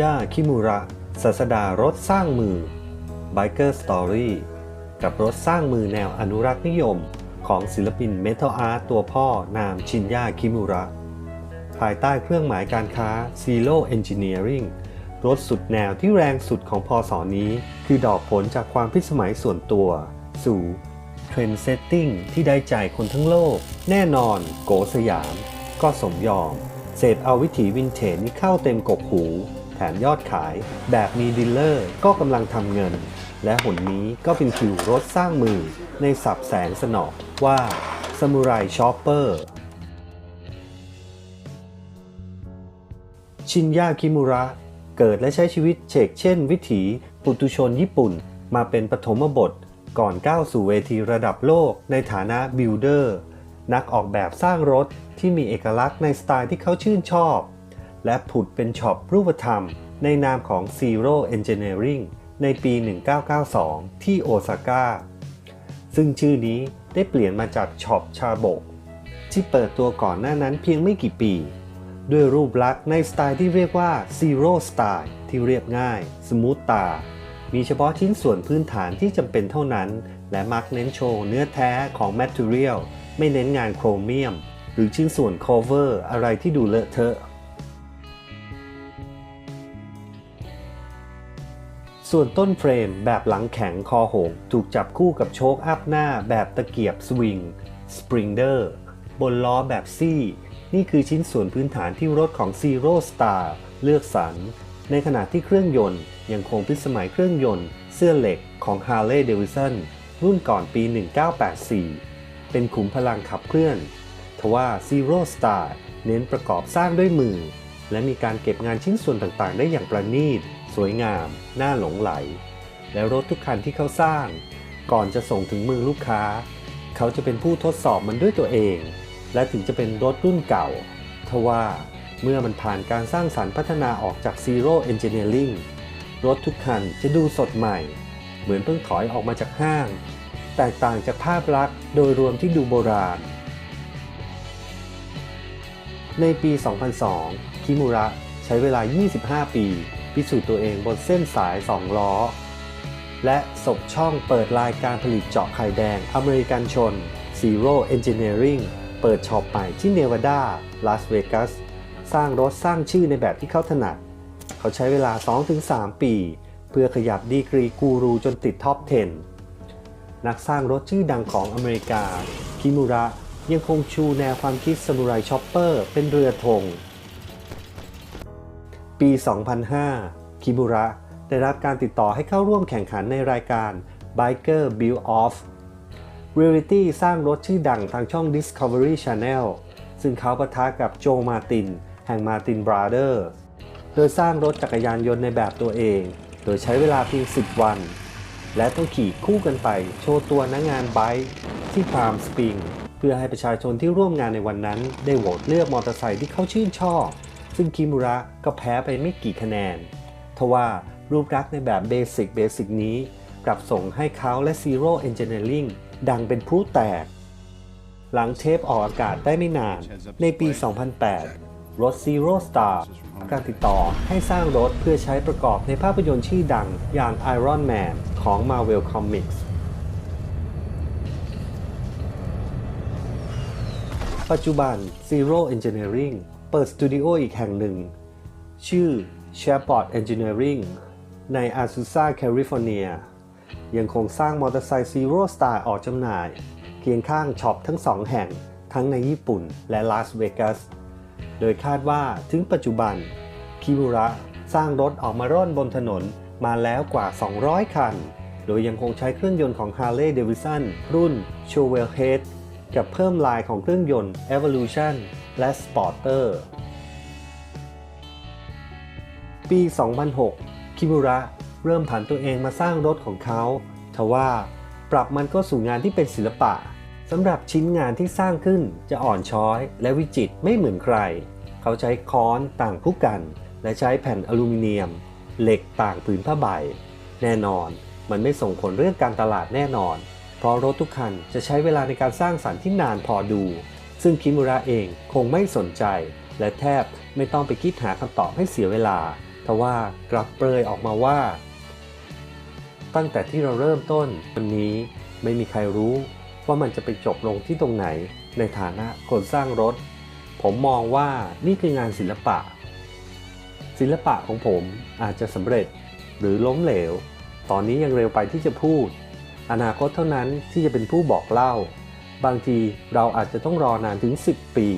ชินยาคิมุระศาสดารถสร้างมือ Biker Story กับรถสร้างมือแนวอนุรักษ์นิยม ของศิลปินเมทัลอาร์ตตัวพ่อนามชินยาคิมุระ ภายใต้เครื่องหมายการค้า Zero Engineering รถสุดแนวที่แรงสุดของพอสอนี้ คือดอกผลจากความพิสมัยส่วนตัว สู่เทรนด์เซตติ้งที่ได้ใจคนทั้งโลก แน่นอน โกสยาม ก็สมยอม เสพเอาวิถีวินเทจนี้เข้าเต็มกกหู ถมยอดขาย แบบมีดีลเลอร์ก็กำลังทำเงิน และหนนี้ก็เป็นคิวรถสร้างมือในสับแสงสนอว่าซามูไรชอปเปอร์ชินยาคิมุระ เกิดและใช้ชีวิตเฉกเช่นวิถีปุตุชนญี่ปุ่น มาเป็นปฐมบท ก่อนก้าวสู่เวทีระดับโลกในฐานะบิลเดอร์ นักออกแบบสร้างรถที่มีเอกลักษณ์ในสไตล์ที่เขาชื่นชอบ และผุดเป็นช็อปรูปธรรม ในนามของ Zero Engineering ในปี 1992 ที่โอซาก้า ซึ่งชื่อนี้ได้เปลี่ยนมาจากช็อปชาโบะที่เปิดตัวก่อนหน้านั้นเพียงไม่กี่ปี ด้วยรูปลักษณ์ในสไตล์ที่เรียกว่า Zero Style ที่เรียบง่าย สมูทตา มีเฉพาะชิ้นส่วนพื้นฐานที่จำเป็นเท่านั้น และมักเน้นโชว์เนื้อแท้ของ Material ไม่เน้นงานโครเมียม หรือชิ้นส่วน cover อะไรที่ดูเลอะเทอะ ส่วนต้นเฟรมแบบหลังแข็งคอโหงถูกจับคู่กับโชคอัพหน้าแบบตะเกียบสวิงสปริงเดอร์บนล้อแบบซี่ นี่คือชิ้นส่วนพื้นฐานที่รถของ Zero Star เลือกสรร ในขณะที่เครื่องยนต์ยังคงพิสมัยเครื่องยนต์ เสื้อเหล็กของ Harley Davidson รุ่นก่อนปี 1984 เป็นขุมพลังขับเคลื่อน ทว่า Zero Star เน้นประกอบสร้างด้วยมือ และมีการเก็บงานชิ้นส่วนต่างๆ ได้อย่างประณีต สวยงาม น่าหลงไหล และรถทุกคันที่เขาสร้าง ก่อนจะส่งถึงมือลูกค้า เขาจะเป็นผู้ทดสอบมันด้วยตัวเอง และถึงจะเป็นรถรุ่นเก่าทว่าเมื่อมันผ่านการสร้างสรรค์พัฒนาออกจาก Zero Engineering รถทุกคันจะดูสดใหม่ เหมือนเพิ่งถอยออกมาจากห้าง แตกต่างจากภาพลักษณ์โดยรวมที่ดูโบราณ ในปี 2002 คิมุระใช้เวลา 25 ปี พิสูจน์ตัวเองบนเส้นสาย 2 ล้อ และสบช่องเปิดรายการผลิตเจาะไข่แดงอเมริกันชน Zero Engineering เปิดช็อปใหม่ที่เนวาดา ลาสเวกัส สร้างรถสร้างชื่อในแบบที่เขาถนัด เขาใช้เวลา 2-3 ปี เพื่อขยับดีกรีกูรูจนติดท็อป 10 นักสร้างรถชื่อดังของอเมริกา คิมุระยังคงชูแนวความคิดซามูไรช็อปเปอร์ เป็นเรือธง ปี 2005 คิมุระได้รับการติดต่อให้เข้าร่วมแข่งขันในรายการ Biker Build Off Reality สร้างรถชื่อดังทางช่อง Discovery Channel ซึ่งเขาปะทะกับโจมาติน แห่ง Martin Brothers โดยสร้างรถจักรยานยนต์ในแบบตัวเอง โดยใช้เวลาเพียง 10 วัน และต้องขี่คู่กันไปโชว์ตัวนักงานไบค์ที่พามสปริง เพื่อให้ประชาชนที่ร่วมงานในวันนั้น ได้โหวตเลือกมอเตอร์ไซค์ที่เขาชื่นชอบ ซึ่งคิมุระก็แพ้ไปไม่กี่คะแนน ทว่ารูปลักษ์ในแบบเบสิกเบสิกนี้ กลับส่งให้เขาและ Zero Engineering ดังเป็นพลุแตก หลังเทปออกอากาศได้ไม่นาน ในปี 2008 รถ Zero Star การติดต่อให้สร้างรถเพื่อใช้ประกอบในภาพยนตร์ชื่อดังอย่าง Iron Man ของ Marvel Comics ปัจจุบัน Zero Engineering เปิดสตูดิโออีกแห่งหนึ่ง ชื่อ Shareport Engineering ใน Azusa California ยังคงสร้างมอเตอร์ไซค์ Zero Star ออกจำหน่าย เคียงข้างช็อปทั้งสองแห่งทั้งในญี่ปุ่นและลาสเวกัส โดยคาดว่าถึงปัจจุบัน คิมุระสร้างรถออกมาร่อนบนถนนมาแล้วกว่า 200 คัน โดยยังคงใช้เครื่องยนต์ของ Harley Davidson รุ่น c h o w e l Head กับเพิ่มลายของเครื่องยนต์ Evolution และ Sporter ปี 2006 คิมุระเริ่มผันตัวเองมาสร้างรถของเขาทว่าปรับมันก็สู่งานที่เป็นศิลปะสำหรับชิ้นงานที่สร้างขึ้นจะอ่อนช้อย และวิจิตรไม่เหมือนใคร เขาใช้ค้อนต่างผู้กัน และใช้แผ่นอลูมิเนียม เหล็กต่างผืนผ้าใบ แน่นอนมันไม่ส่งผลเรื่องการตลาดแน่นอน เพราะรถทุกคันจะใช้เวลาในการสร้างสรรค์ที่นานพอดู ซึ่งคิมุระเองคงไม่สนใจ และแทบไม่ต้องไปคิดหาคำตอบให้เสียเวลาททว่ากลับเปรยออกมาว่า ตั้งแต่ที่เราเริ่มต้นวันนี้ไม่มีใครรู้ว่ามันจะไปจบลงที่ตรงไหนในฐานะคนสร้างรถ ผมมองว่านี่คืองานศิลปะ ศิลปะของผมอาจจะสำเร็จหรือล้มเหลว ตอนนี้ยังเร็วไปที่จะพูด อนาคตเท่านั้นที่จะเป็นผู้บอกเล่า บางทีเราอาจจะต้องรอนานถึง 10 ปี